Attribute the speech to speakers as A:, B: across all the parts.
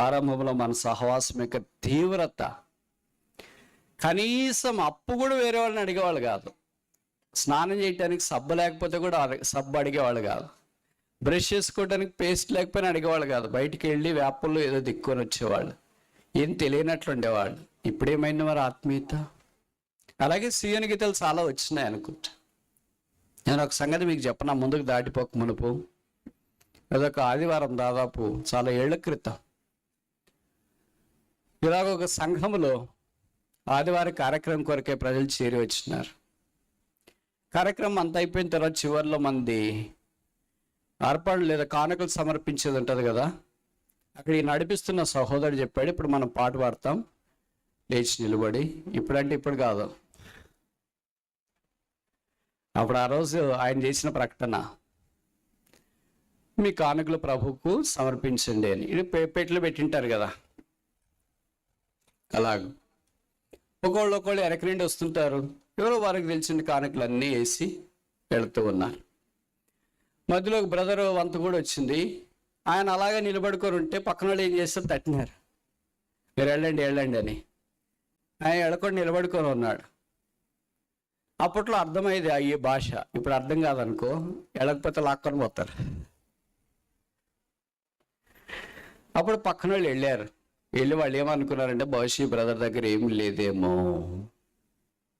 A: ఆరంభంలో మన సహవాసం యొక్క తీవ్రత. కనీసం అప్పు కూడా వేరే వాళ్ళని అడిగేవాళ్ళు కాదు. స్నానం చేయడానికి సబ్బు లేకపోతే కూడా సబ్బు అడిగేవాళ్ళు కాదు. బ్రష్ చేసుకోవడానికి పేస్ట్ లేకపోయినా అడిగేవాళ్ళు కాదు. బయటికి వెళ్ళి వేపల్లో ఏదో దిక్కుని వచ్చేవాళ్ళు. ఏం తెలియనట్లు ఉండేవాళ్ళు. ఇప్పుడేమైంది మరి ఆత్మీయత? అలాగే సీఎన్ గీతలు చాలా వచ్చినాయి అనుకుంటా. నేను ఒక సంగతి మీకు చెప్పనా? ముందుకు దాటిపోక మునుపు. అదొక ఆదివారం దాదాపు చాలా ఏళ్ళ క్రితం. ఇలాగ ఒక సంఘములో ఆదివారం కార్యక్రమం కొరకే ప్రజలు చేరి వచ్చినారు. కార్యక్రమం అంతా అయిపోయిన తర్వాత చివరిలో మంది అర్పణ లేదా కానుకలు సమర్పించేది ఉంటుంది కదా. అక్కడ ఈ నడిపిస్తున్న సహోదరుడు చెప్పాడు ఇప్పుడు మనం పాట పాడతాం. లేచి నిలబడి. ఇప్పుడంటే ఇప్పుడు కాదు. అప్పుడు ఆ రోజు ఆయన చేసిన ప్రకటన మీ కానుకలు ప్రభుకు సమర్పించండి అని. ఇది పే- పెట్టింటారు కదా. అలాగ. ఒకళ్ళు ఒకళ్ళు ఎరకరిండి వస్తుంటారు. ఎవరో వారికి తెలిసిన కానుకలు అన్నీ వేసి వెళుతూ ఉన్నారు. మధ్యలో ఒక బ్రదర్ వంత కూడా వచ్చింది. ఆయన అలాగే నిలబడుకొని ఉంటే పక్కన వాళ్ళు ఏం చేస్తారు? తట్టినారు. మీరు వెళ్ళండి వెళ్ళండి అని. ఆయన ఎడకొని నిలబడుకొని ఉన్నాడు. అప్పట్లో అర్థమయ్యేది అయ్యే భాష. ఇప్పుడు అర్థం కాదనుకో వెళ్ళకపోతే లాక్కొని పోతారు. అప్పుడు పక్కన వాళ్ళు వెళ్ళారు. వెళ్ళి వాళ్ళు ఏమనుకున్నారంటే బహుశా బ్రదర్ దగ్గర ఏం లేదేమో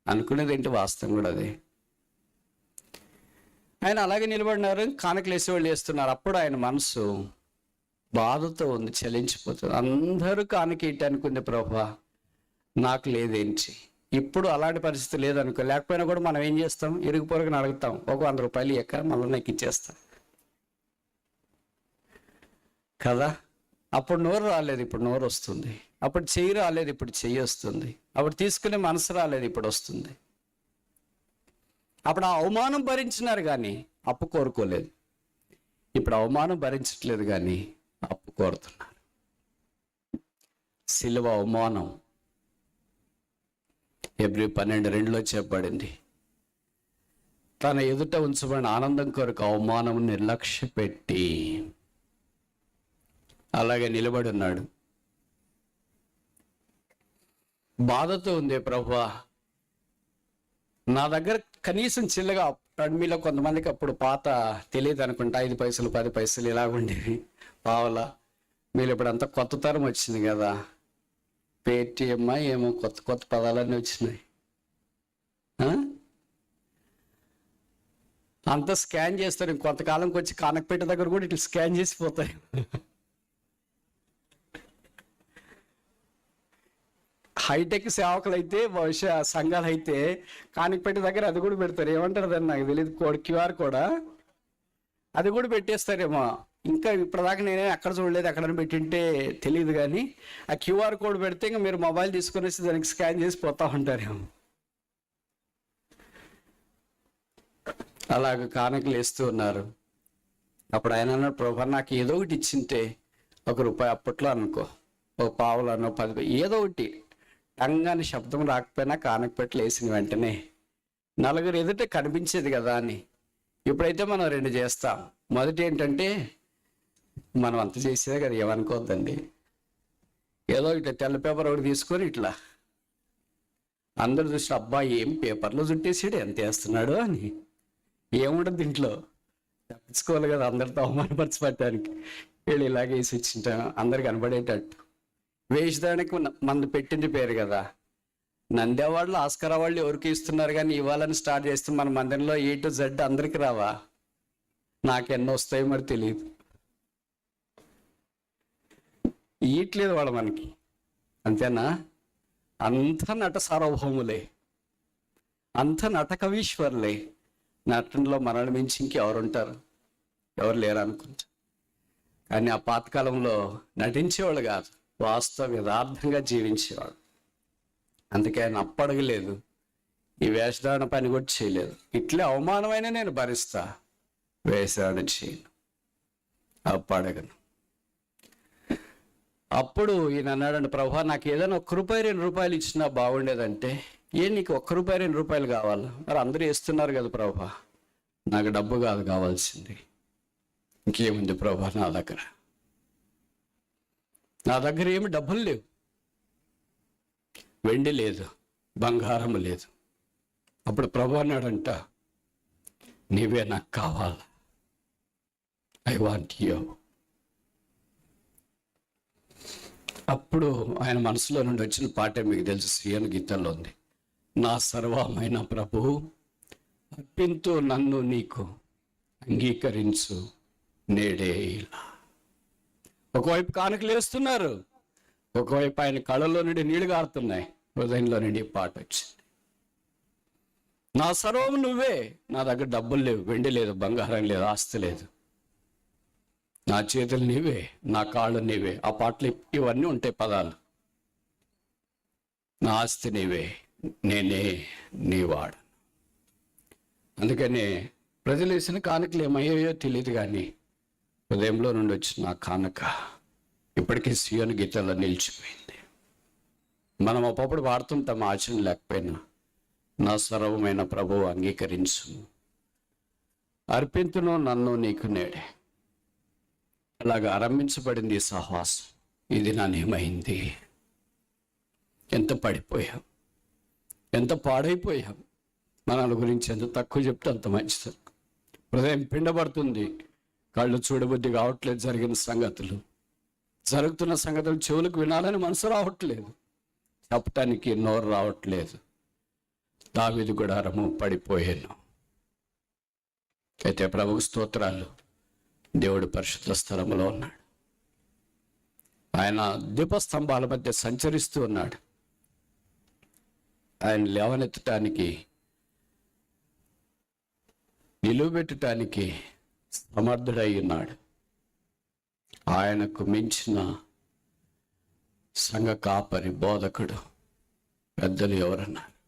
A: అనుకునేది ఏంటి వాస్తవం కూడా అది. ఆయన అలాగే నిలబడినారు కానుకలు వేసేవాళ్ళు వేస్తున్నారు అప్పుడు ఆయన మనసు బాధతో ఉంది చలించిపోతుంది. అందరూ కానుక ఇయ్యటానికి ఉంది ప్రభా నాకు లేదేంటి? ఇప్పుడు అలాంటి పరిస్థితి లేదనుకో లేకపోయినా కూడా మనం ఏం చేస్తాం? ఇరుగు పొరుగుని అడుగుతాం. ఒక వంద రూపాయలు ఎక్క మళ్ళీ నాకు ఇచ్చేస్తాం కదా? అప్పుడు నోరు రాలేదు ఇప్పుడు నోరు వస్తుంది. అప్పుడు చెయ్యి రాలేదు ఇప్పుడు చెయ్యి వస్తుంది. అప్పుడు తీసుకునే మనసు రాలేదు ఇప్పుడు వస్తుంది. అప్పుడు ఆ అవమానం భరించినారు కానీ అప్పు కోరుకోలేదు. ఇప్పుడు అవమానం భరించట్లేదు కానీ అప్పు కోరుతున్నారు. సిలువ అవమానం. ఎబ్రి పన్నెండు రెండులో చెప్పబడింది. తన ఎదుట ఉంచబడిన ఆనందం కొరకు అవమానం నిర్లక్ష్య పెట్టి అలాగే నిలబడి ఉన్నాడు. బాధతో ఉంది ప్రభా నా దగ్గర కనీసం చిల్లగా మీలో కొంతమందికి అప్పుడు పాత తెలియదు అనుకుంటా ఐదు పైసలు పది పైసలు ఇలా ఉండేవి. పావలా మీరు ఇప్పుడు అంత కొత్త తరం వచ్చింది కదా. పేటిఎం ఏమో కొత్త కొత్త పదాలన్నీ వచ్చినాయి. అంతా స్కాన్ చేస్తారు కొంతకాలంకి వచ్చి కానకపేట దగ్గర కూడా ఇట్లా స్కాన్ చేసిపోతాయి హైటెక్ సేవకులు అయితే బహుశా సంఘాలు అయితే కానికపేట దగ్గర అది కూడా పెడతారు. ఏమంటారు దాన్ని నాకు తెలియదు కోడ్ క్యూఆర్ కూడా? అది కూడా పెట్టేస్తారేమో. ఇంకా ఇప్పటిదాకా నేనే అక్కడ చూడలేదు ఎక్కడ పెట్టింటే తెలియదు కానీ ఆ క్యూఆర్ కోడ్ పెడితే ఇంకా మీరు మొబైల్ తీసుకొని దానికి స్కాన్ చేసి పోతా ఉంటారేమో. అలాగ కానుకలు వేస్తూ ఉన్నారు. అప్పుడు ఆయన అన్నాడు ప్రభా నాకు ఏదో ఒకటి ఇచ్చింటే ఒక రూపాయి అప్పట్లో అనుకో ఓ పావులు పది ఏదో ఒకటి టంగాని శబ్దం రాకపోయినా కానకపెట్టలు వేసిన వెంటనే నలుగురు ఎదుట కనిపించేది కదా అని. ఇప్పుడైతే మనం రెండు చేస్తాం. మొదటి ఏంటంటే మనం అంత చేసేదే కదా ఏమనుకోవద్దండి ఏదో ఇట్లా తెల్ల పేపర్ ఒకటి తీసుకొని ఇట్లా. అందరు చూసి అబ్బా ఏం పేపర్లో చుట్టేసాడు ఎంత వేస్తున్నాడు అని. ఏముండదు దీంట్లో. తప్పించుకోవాలి కదా అందరితో అవమానపరచబడటానికి. వీళ్ళు ఇలాగే వేసి ఇచ్చింటాం అందరు కనబడేటట్టు. వేషధానికి మన- పెట్టింది పేరు కదా. నంది అవార్డులు ఆస్కర్ అవార్డులు ఎవరికి ఇస్తున్నారు కానీ ఇవ్వాలని స్టార్ట్ చేస్తే మన మందిరంలో ఏ టు జెడ్ అందరికి రావా? నాకెన్నో వస్తాయో మరి తెలియదు. ఇయట్లేదు వాళ్ళు మనకి. అంతేనా? అంత నట సార్వభౌములే. అంత నట కవీశ్వర్లే. నటనలో మనల్ని మించి ఇంకెవరుంటారు? ఎవరు లేరు అనుకుంటా కానీ ఆ పాతకాలంలో నటించేవాళ్ళు కాదు. వాస్తవ యథార్థంగా జీవించేవాడు. అందుకే ఆయన అప్పడగలేదు ఈ వేషధారణ పని కూడా చేయలేదు. ఇట్లే అవమానమైన నేను భరిస్తా. వేషధారణ చేయను. అప్పడగను. అప్పుడు ఈయన అన్నాడండి ప్రభా నాకు ఏదైనా ఒక్క రూపాయి రెండు రూపాయలు ఇచ్చినా బాగుండేదంటే ఏ నీకు ఒక్క రూపాయి రెండు రూపాయలు కావాలి? మరి అందరూ ఇస్తున్నారు కదా ప్రభా. నాకు డబ్బు కాదు కావాల్సింది. ఇంకేముంది ప్రభా నా దగ్గర? నా దగ్గర ఏమి డబ్బులు లేవు. వెండి లేదు బంగారం లేదు. అప్పుడు ప్రభు అన్నాడంట నీవే నాకు కావాలి? ఐ వాంట్ యూ అప్పుడు ఆయన మనసులో నుండి వచ్చిన పాటే మీకు తెలుసు శ్రీయను గీతల్లో ఉంది. నా సర్వమైన ప్రభు అర్పింతో నన్ను నీకు అంగీకరించు నేడే ఇలా. ఒకవైపు కానుకలు వేస్తున్నారు ఒకవైపు ఆయన కళ్ళలో నుండి నీళ్ళు గారుతున్నాయి. హృదయంలో నుండి పాట వచ్చింది. నా సర్వం నువ్వే. నా దగ్గర డబ్బులు లేవు వెండి లేదు బంగారం లేదు ఆస్తి లేదు. నా చేతులు నీవే నా కాళ్ళు నీవే ఆ పాటలు ఇవన్నీ ఉంటాయి పదాలు. నా ఆస్తి నీవే నేనే నీవాడు అందుకనే ప్రజలు వేసిన కానుకలు ఏమయ్యాయో తెలియదు కానీ హృదయంలో నుండి వచ్చిన కానుక ఇప్పటికీ సియోని గీతల్లో నిలిచిపోయింది. మనం ఒకప్పుడు వాడుతుంటాం ఆచరణ లేకపోయినా. నా సర్వమైన ప్రభువు అంగీకరించు అర్పింతును నన్ను నీకు నేడే. అలాగ ఆరంభించబడింది ఈ సహవాసం. ఇది నా నియమైంది ఎంత పడిపోయాం? ఎంత పాడైపోయాం? మన గురించి ఎంత తక్కువ చెప్తే అంత మంచిది. హృదయం పిండబడుతుంది. కళ్ళు చూడబుద్ధి కావట్లేదు జరిగిన సంగతులు. జరుగుతున్న సంగతులు చెవులకు వినాలని మనసు రావట్లేదు. చెప్పటానికి నోరు రావట్లేదు. దావిది గుడారము పడిపోయాను. అయితే ప్రభు స్తోత్రాలు. దేవుడు పరిశుద్ధ స్థలములో ఉన్నాడు. ఆయన దీపస్తంభాల మధ్య సంచరిస్తూ ఉన్నాడు. ఆయన లేవనెత్తటానికి నిలువబెట్టడానికి సమర్థుడై ఉన్నాడు ఆయనకు మించిన సంఘ కాపరి బోధకుడు పెద్దలు ఎవరన్నారు?